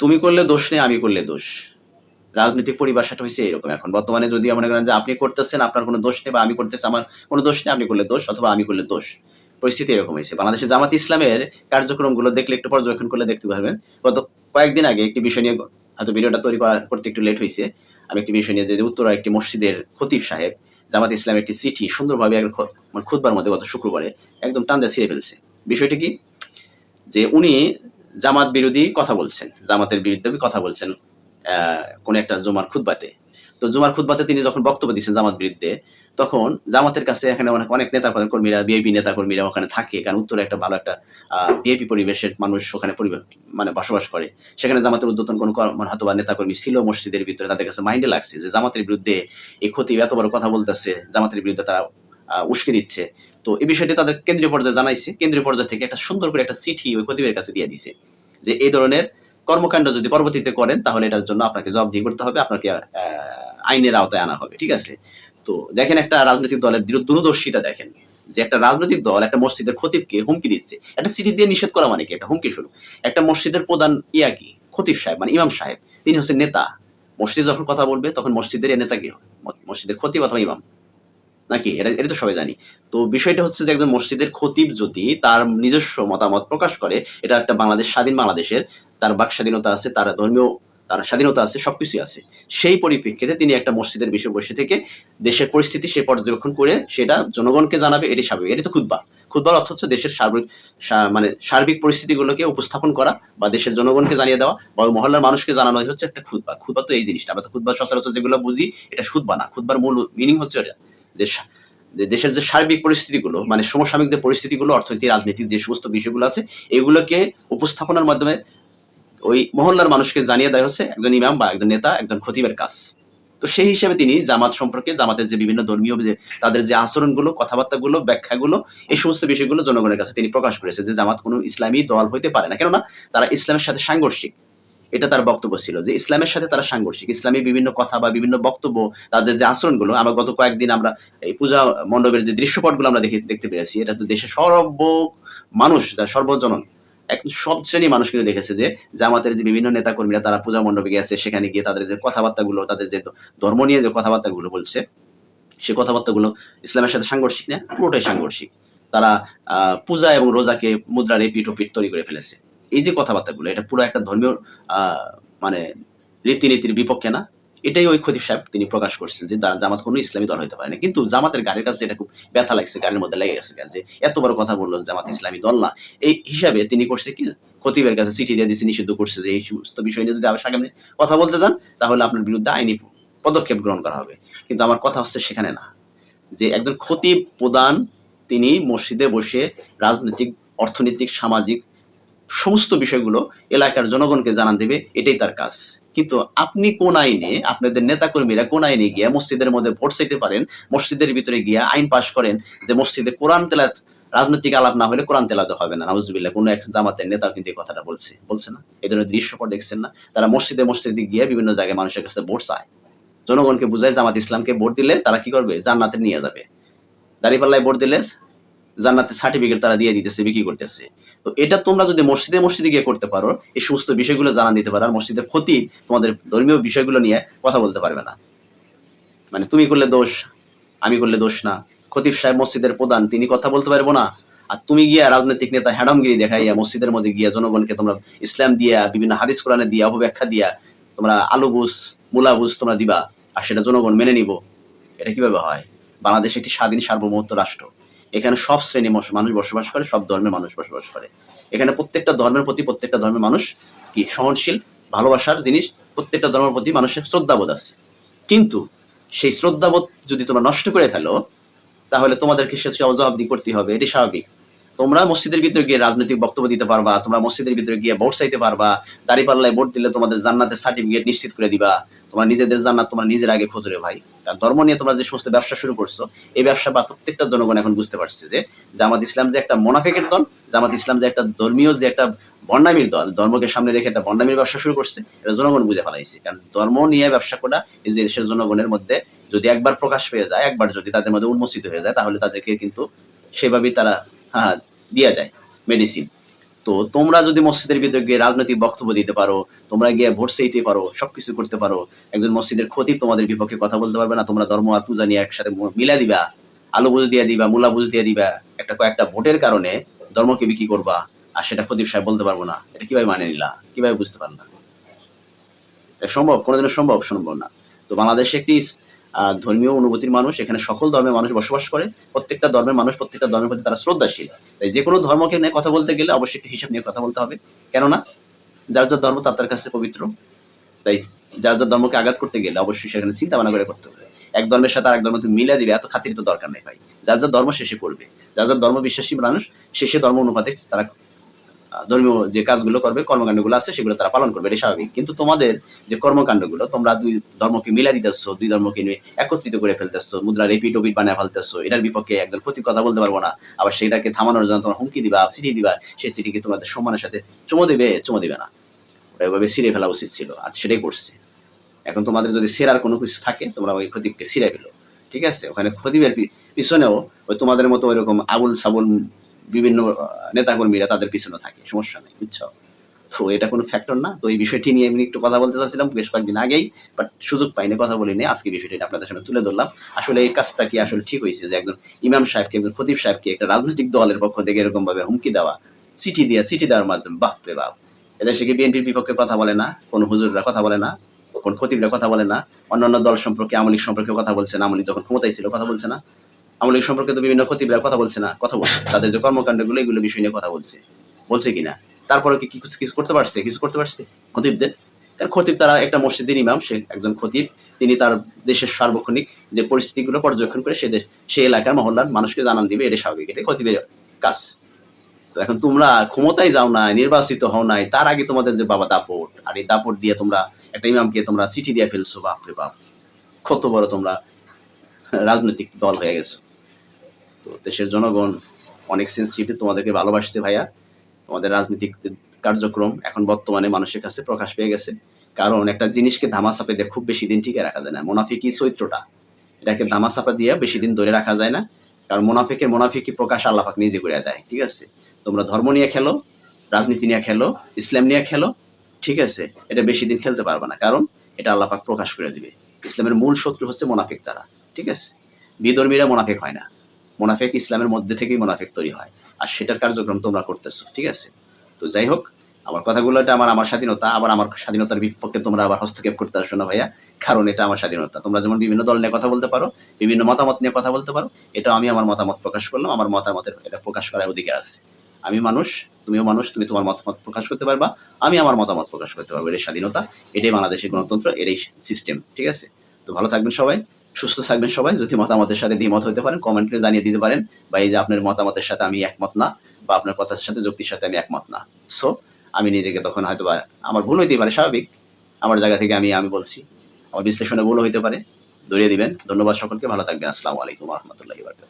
তুমি করলে দোষ নেই, আমি করলে দোষ। রাজনৈতিক পরিভাষাটা হয়েছে এরকম এখন। বর্তমানে যদি মনে করেন যে আপনি করতেছেন, আপনার কোনো দোষ নেই বা আমি করতেছি, আমার কোনো দোষ নেই, আপনি করলে দোষ, অথবা আমি করলে দোষ। পরিস্থিতি এরকম হয়েছে বাংলাদেশে জামাত ইসলামের কার্যক্রমগুলো দেখলে একটু পর্যবেক্ষণ করলে দেখতে পারবেন। গত কয়েকদিন আগে একটি বিষয় নিয়ে হয়তো ভিডিওটা তৈরি করা করতে একটু লেট হয়েছে আমি একটি বিষয় নিয়ে যে উত্তরা একটি মসজিদের খতিব সাহেব, জামাত ইসলামের একটি চিঠি সুন্দরভাবে খুতবার মধ্যে গত শুক্রবারে একদম টান দিয়ে ছিঁড়ে ফেলছে। বিষয়টি কি? যে উনি জামাত বিরোধী কথা বলছেন, জামাতের বিরুদ্ধে কথা বলছেন কোন একটা জুমার খুতবাতে। তো জুমার খুতবাতে তিনি যখন বক্তব্য দিচ্ছেন জামাত বিরুদ্ধে, তখন জামাতের কাছে এখানে অনেক অনেক নেতা কর্মীরা বিএপি নেতা কর্মীরা ওখানে থাকে। কারণ উত্তরে একটা ভালো একটা বিএপি পরিবেশের মানুষ ওখানে মানে বসবাস করে। সেখানে জামাতের উদ্যতন কোন কর- মানে হয়তো বা নেতা কর্মী ছিল মসজিদের ভিতরে, তাদের কাছে মাইন্ডে লাগছে যে জামাতের বিরুদ্ধে এই ক্ষতি এত বড় কথা বলতেছে, জামাতের বিরুদ্ধে তারা উস্কে দিচ্ছে। তো এই বিষয়টি তাদের কেন্দ্রীয় পর্যায়ে জানাইছে। কেন্দ্রীয় পর্যায় থেকে একটা সুন্দর করে একটা চিঠি ওই খতিবের কাছে দিয়ে দিছে যে, এই ধরনের কর্মকাণ্ড যদি পরবর্তীতে করেন, তাহলে এটার জন্য আপনাকে জবাবদিহি করতে হবে, আপনাকে আইনের আওতায় আনা হবে। ঠিক আছে? তো দেখেন একটা রাজনৈতিক দলের দূরদর্শিতা দেখেন যে, একটা রাজনৈতিক দল একটা মসজিদের খতিবকে হুমকি দিচ্ছে। একটা সিটি দিয়ে নিষেধ করা মানে কি? একটা হুমকি শুরু একটা মসজিদের প্রধান ইয়া কি? খতিব সাহেব মানে ইমাম সাহেব। তিনি হচ্ছেন নেতা। মসজিদ যখন কথা বলবে, তখন মসজিদের নেতা কি হয়? মসজিদের খতিব অথবা ইমাম। নাকি? এটা এটা তো সবাই জানি। তো বিষয়টা হচ্ছে যে একজন মসজিদের খতিব যদি তার নিজস্ব মতামত প্রকাশ করে, এটা একটা বাংলাদেশ, স্বাধীন বাংলাদেশের, তার বাক স্বাধীনতা আছে, তার ধর্মীয়, তার স্বাধীনতা আছে সবকিছু আছে। সেই পরিপ্রেক্ষিতে তিনি একটা মসজিদের বিষয় বসে থেকে দেশের পরিস্থিতি সে পর্যবেক্ষণ করে সেটা জনগণকে জানাবে এটি স্বাভাবিক। এটি তো খুদ্া খুদ্বার অর্থ হচ্ছে দেশের সার্বিক মানে সার্বিক পরিস্থিতিগুলোকে উপস্থাপন করা বা দেশের জনগণকে জানিয়ে দেওয়া বা ওই মহল্লার মানুষকে জানানো হচ্ছে একটা খুদ্া খুদ্া তো এই জিনিসটা। আমরা তো খুদ্া সচরাচর যেগুলো বুঝি, এটা খুদ্া না। খুদ্বার মূল মিনিং হচ্ছে এটা। যে দেশের যে সার্বিক পরিস্থিতিগুলো মানে সমসাময়িক যে পরিস্থিতিগুলো অর্থনৈতিক রাজনৈতিক যে সমস্ত বিষয়গুলো আছে, এগুলোকে উপস্থাপনার মাধ্যমে ওই মহল্লার মানুষকে জানিয়ে দেওয়া হচ্ছে একজন ইমাম বা একজন নেতা, একজন খতিবের কাজ। তো সেই হিসেবে তিনি জামাত সম্পর্কে, জামাতের যে বিভিন্ন ধর্মীয় যে, তাদের যে আচরণগুলো, কথাবার্তাগুলো, ব্যাখ্যাগুলো, এই সমস্ত বিষয়গুলো জনগণের কাছে তিনি প্রকাশ করেছে যে জামাত কোনো ইসলামী দল হইতে পারে না। কেননা তারা ইসলামের সাথে সাংঘর্ষিক। এটা তার বক্তব্য ছিল, যে ইসলামের সাথে তারা সাংঘর্ষিক। ইসলামী বিভিন্ন কথা বা বিভিন্ন বক্তব্য, তাদের যে আচরণগুলো, আমরা গত কয়েকদিন আমরা এই পূজা মণ্ডপের যে দৃশ্যপটগুলো আমরা দেখে, দেখতে পেরেছি, এটা তো দেশের সর্ব মানুষ সর্বজনন, এক সব শ্রেণি মানুষ কিন্তু দেখেছে যে জামাতের যে বিভিন্ন নেতা কর্মীরা তারা পূজা মণ্ডপে গেছে সেখানে গিয়ে তাদের যে কথাবার্তাগুলো, তাদের যে ধর্ম নিয়ে যে কথাবার্তাগুলো বলছে, সে কথাবার্তাগুলো ইসলামের সাথে সাংঘর্ষিক না, পুরোটাই সাংঘর্ষিক। তারা পূজা এবং রোজাকে মুদ্রার পিঠ ও পিঠ তৈরি করে ফেলেছে। এই যে কথাবার্তাগুলো, এটা পুরো একটা ধর্মীয় মানে রীতিনীতির বিপক্ষে না, এটাই ওই খতিব সাহেব তিনি প্রকাশ করছেন যে জামাত কোনো ইসলামী দল হতে পারে না। কিন্তু জামাতের গাড়ির কাছে এটা খুব ব্যথা লাগছে গাড়ির মধ্যে লেগে গেছে যে এত বড় কথা বলল জামাত ইসলামী দল না। এই হিসাবে তিনি করছে কি, খতিবের কাছে চিঠি দিয়ে দিচ্ছে নিষিদ্ধ করছে যে এই সমস্ত বিষয় নিয়ে যদি আবার সামনে কথা বলতে যান, তাহলে আপনার বিরুদ্ধে আইনি পদক্ষেপ গ্রহণ করা হবে। কিন্তু আমার কথা হচ্ছে সেখানে না, যে একজন খতিব প্রধান তিনি মসজিদে বসে রাজনৈতিক, অর্থনৈতিক, সামাজিক সমস্ত বিষয়গুলো এলাকার জনগণকে জানান দেবে, এটাই তার কাজ। কিন্তু আপনি কোন আইনে, আপনাদের নেতাকর্মীরা কোন আইনে গিয়ে মসজিদের মধ্যে ভোট চাইতে পারেন, মসজিদের ভিতরে গিয়ে আইন পাশ করেন যে মসজিদে কোরআন তেলাত রাজনৈতিক আলাপ না হলে কোরআন তেলাতে হবে না। নাউজুবিল্লাহ, কোনো এক জামাতের নেতা কিন্তু এই কথাটা বলছে বলছে না। এই ধরনের দৃশ্যপট দেখছেন না। তারা মসজিদে মসজিদে গিয়ে বিভিন্ন জায়গায় মানুষের কাছে ভোট চায়। জনগণকে বুঝায় জামাত ইসলামকে ভোট দিলে তারা কি করবে? জান্নাতে নিয়ে যাবে। দাঁড়িপাল্লায় ভোট দিলে জান্নাতের সার্টিফিকেট তারা দিয়ে দিতেছে, বিক্রি করতেছে। তো এটা তোমরা যদি মসজিদে মসজিদে গিয়ে করতে পারো, এই সমস্ত বিষয়গুলো জানান দিতে পারো। আর মসজিদের ক্ষতি তোমাদের ধর্মীয় বিষয়গুলো নিয়ে কথা বলতে পারবে না। মানে তুমি করলে দোষ, আমি করলে দোষ না। খতিব সাহেব মসজিদের প্রধান, তিনি কথা বলতে পারব না। আর তুমি গিয়া রাজনৈতিক নেতা হ্যাডমগিরি দেখাইয়া মসজিদের মধ্যে গিয়া জনগণকে তোমরা ইসলাম দিয়া, বিভিন্ন হাদিস কোরআনে দিয়া, অপব্যাখ্যা দিয়া, তোমরা আলু বুঝ, মূলা বুঝ তোমরা দিবা। আর সেটা জনগণ মেনে নিব। এটা কীভাবে হয়? বাংলাদেশ একটি স্বাধীন সার্বভৌমত্ব রাষ্ট্র। এখানে সব শ্রেণি মানুষ বসবাস করে, সব ধর্মের মানুষ বসবাস করে। এখানে প্রত্যেকটা ধর্মের প্রতি প্রত্যেকটা ধর্মের মানুষ কি সহনশীল, ভালোবাসার জিনিস, প্রত্যেকটা ধর্মের প্রতি মানুষের শ্রদ্ধাবোধ আছে। কিন্তু সেই শ্রদ্ধাবোধ যদি তোমরা নষ্ট করে ফেলো, তাহলে তোমাদেরকে সে জবাবদি করতে হবে, এটি স্বাভাবিক। তোমরা মসজিদের ভিতরে গিয়ে রাজনৈতিক বক্তব্য দিতে পারবা, তোমরা মসজিদের ভিতরে গিয়ে ভোট চাইতে পারবা দাড়ি পাল্লায় ভোট দিলে তোমাদের জান্নাতের সার্টিফিকেট নিশ্চিত করে দিবা। তোমার নিজেদের জান্নাত তোমরা নিজের আগে খোঁজরে ভাই। ধর্ম নিয়ে তোমরা যে সমস্ত ব্যবসা শুরু করছ, এই ব্যবসা বা প্রত্যেকটা জনগণ এখন বুঝতে পারছে যে জামাত ইসলাম যে একটা মোনাফেকের দল, জামাত ইসলাম যে একটা ধর্মীয় যে একটা বন্ডামির দল, ধর্মকে সামনে রেখে একটা বন্ডামির ব্যবসা শুরু করছে, এটা জনগণ বুঝে ফেলাইছে। কারণ ধর্ম নিয়ে ব্যবসা করা এই যে দেশের জনগণের মধ্যে যদি একবার প্রকাশ পেয়ে যায়, একবার যদি তাদের মধ্যে উন্মোচিত হয়ে যায়, তাহলে তাদেরকে কিন্তু সেভাবেই তারা দিয়া যায় মেডিসিন তো তোমরা যদি মসজিদের ভিতরে গিয়ে রাজনৈতিক বক্তব্য দিতে পারো, তোমরা গিয়ে ভোট চাইতে পারো, সবকিছু করতে পারো, একজন মসজিদের খতিব তোমাদের বিপক্ষে কথা বলতে পারবে না, তোমরা ধর্ম আর পূজা নিয়ে একসাথে মিলা দিবা, আলু বুঝ দিয়ে দিবা, মূলা বুঝ দিয়ে দিবা, একটা কয়েকটা ভোটের কারণে ধর্মকে বিক্রি করবা, আর সেটা খতিব সাহেব বলতে পারব না। এটা কীভাবে মানে নিলা? কীভাবে বুঝতে পারলা? সম্ভব? কোনোদিনও সম্ভব? সম্ভব না। তো বাংলাদেশে একটি ধর্মীয় অনুভূতির মানুষ, এখানে সকল ধর্মের মানুষ বসবাস করে, প্রত্যেকটা ধর্মের মানুষ, প্রত্যেকটা ধর্মের প্রতি তারা শ্রদ্ধাশীল। তাই যে কোনো ধর্মকে নিয়ে কথা বলতে গেলে অবশ্যই একটু হিসাব নিয়ে কথা বলতে হবে। কেননা, যার যার ধর্ম তার তার কাছে পবিত্র। তাই যার যার ধর্মকে আঘাত করতে গেলে অবশ্যই সেখানে চিন্তা ভাবনা করে করতে হবে। এক ধর্মের সাথে আরেক ধর্ম তুমি মিলে দিবে, এত খাতির তো দরকার নেই ভাই। যার যার ধর্ম শেষে করবে। যার যার ধর্ম বিশ্বাসী মানুষ শেষে ধর্ম অনুপাতে তারা ধর্মীয় যে কাজগুলো করবে, কর্মকাণ্ডগুলো আছে, সেগুলো তারা পালন করবে এটা স্বাভাবিক। কিন্তু তোমাদের যে কর্মকাণ্ডগুলো, তোমরা দুই ধর্মকে মিলা দিতেছো, দুই ধর্মকে নিয়ে একত্রিত করে ফেলতেছো, মুদ্রা রেপিট ওপিট বানায় ফেলতেছো, এটার বিপক্ষে একদম ক্ষতি কথা বলতে পারব না। আবার সেটাকে থামানোর জন্য তোমার হুমকি দিবা চিঠি দিবা, সেই চিঠিকে তোমাদের সম্মানের সাথে চুমো দেবে, চুমো দিবে না। ওটা এভাবে ছিঁড়ে ফেলা উচিত ছিল আর সেটাই করছে। এখন তোমাদের যদি সেরার কোনো কিছু থাকে, তোমরা ওই খতিবকে ছিঁড়ে ফেলো, ঠিক আছে? ওখানে খতিবের পি- পিছনেও ওই তোমাদের মতো ওইরকম আবুল সাবুল বিভিন্ন নেতাকর্মীরা তাদের পিছনে থাকে, সমস্যা নেই, বুঝছ? তো এটা কোনো ফ্যাক্টর না। তো এই বিষয়টি নিয়ে আমি একটু কথা বলতে চাচ্ছিলাম বেশ কয়েকদিন আগেই বাট সুযোগ পাইনি, কথা বলিনি। আজকে বিষয়টি আপনাদের সামনে তুলে ধরলাম। আসলে এই কাজটা কি আসলে ঠিক হয়েছে যে একজন ইমাম সাহেবকে, একজন খতিব সাহেবকে একটা রাজনৈতিক দলের পক্ষ থেকে এরকম ভাবে হুমকি দেওয়া, চিঠি দেওয়া চিঠি দেওয়ার মাধ্যমে বাপ রে বাপ! এদেশে কি বিএনপির বিপক্ষে কথা বলে না? কোনো হুজুররা কথা বলে না? কোন খতিবরা কথা বলে না? অন্যান্য দল সম্পর্কে, আমলিক সম্পর্কে কথা বলছে না, আমলিক যখন ক্ষমতায় ছিল, কথা বলছে না। আমলিক সম্পর্কে তো বিভিন্ন খতিবরা কথা বলছে না, কথা বলছে। তাদের যে কর্মকাণ্ডগুলো, এগুলো বিষয় নিয়ে কথা বলছে। বলছে কিনা? তারপরে কি কিছু কিছু করতে পারছে? কিছু করতে পারছে? খতিবদের? কারণ খতিব তারা একটা মসজিদের ইমাম, সে একজন খতিব। তিনি তার দেশের সার্বক্ষণিক যে পরিস্থিতিগুলো পর্যবেক্ষণ করে, সে সেই এলাকার মহল্লার মানুষকে জানান দিবে, এটা স্বাভাবিক এটা খতিবের কাজ। তো এখন তোমরা ক্ষমতায় যাও নাই, নির্বাচিত হও নাই, তার আগে তোমাদের যে বাবা দাপট, আর এই দাপট দিয়ে তোমরা একটা ইমামকে তোমরা চিঠি দিয়ে ফেলছো, বাপরে বাপ। কত বড় তোমরা রাজনৈতিক দল হয়ে গেছো। তো দেশের জনগণ অনেক সেন্সিটিভ তোমাদেরকে ভালোবাসছে ভাইয়া। তোমাদের রাজনৈতিক কার্যক্রম এখন বর্তমানে মানুষের কাছে প্রকাশ পেয়ে গেছে। কারণ একটা জিনিসকে ধামাচাপে দিয়ে খুব বেশি দিন টিকে রাখা যায় না। মোনাফিকি চরিত্রটা, এটাকে ধামাচাপা দিয়ে বেশি দিন ধরে রাখা যায় না। কারণ মোনাফিকের মোনাফিকি প্রকাশ আল্লাহাক নিজে করে দেয়, ঠিক আছে? তোমরা ধর্ম নিয়ে খেলো, রাজনীতি নিয়ে খেলো, ইসলাম নিয়ে খেলো, ঠিক আছে? এটা বেশি দিন খেলতে পারবে না। কারণ এটা আল্লাহাক প্রকাশ করে দিবে। ইসলামের মূল শত্রু হচ্ছে মোনাফিক যারা, ঠিক আছে? বিধর্মীরা মোনাফিক হয় না। মোনাফিক ইসলামের মধ্যে থেকেই মোনাফিক তৈরি হয়। আর সেটার কার্যক্রম তোমরা করতেছো, ঠিক আছে? তো যাই হোক, আমার কথাগুলো এটা আমার আমার স্বাধীনতা, আবার আমার স্বাধীনতার বিপক্ষে তোমরা আবার হস্তক্ষেপ করতে আসছো না ভাইয়া। কারণ এটা আমার স্বাধীনতা। তোমরা যেমন বিভিন্ন দল নিয়ে কথা বলতে পারো, বিভিন্ন মতামত নিয়ে কথা বলতে পারো এটা আমি আমার মতামত প্রকাশ করলাম, আমার মতামতের এটা প্রকাশ করার অধিকার আছে। আমি মানুষ, তুমিও মানুষ, তুমি তোমার মতামত প্রকাশ করতে পারবা, আমি আমার মতামত প্রকাশ করতে পারব। এটাই স্বাধীনতা, এটাই বাংলাদেশের গণতন্ত্র, এটাই সিস্টেম ঠিক আছে? তো ভালো থাকবেন সবাই। সুস্থ থাকবেন সবাই। যদি মতামতের সাথে দ্বিমত হতে পারেন কমেন্টে জানিয়ে দিতে পারেন। বা এই যে আপনার মতামতের সাথে আমি একমত না, বা আপনার কথার সাথে, যুক্তির সাথে আমি একমত না। সো আমি নিজেকে তখন হয়তো বা আমার ভুল হইতে পারে, স্বাভাবিক। আমার জায়গা থেকে আমি আমি বলছি। আমার বিশ্লেষণে ভুল হইতে পারে। ধরিয়ে দিবেন। ধন্যবাদ সকলকে। ভালো থাকবেন। আসসালামু আলাইকুম রহমতুল্লাহ বারকাত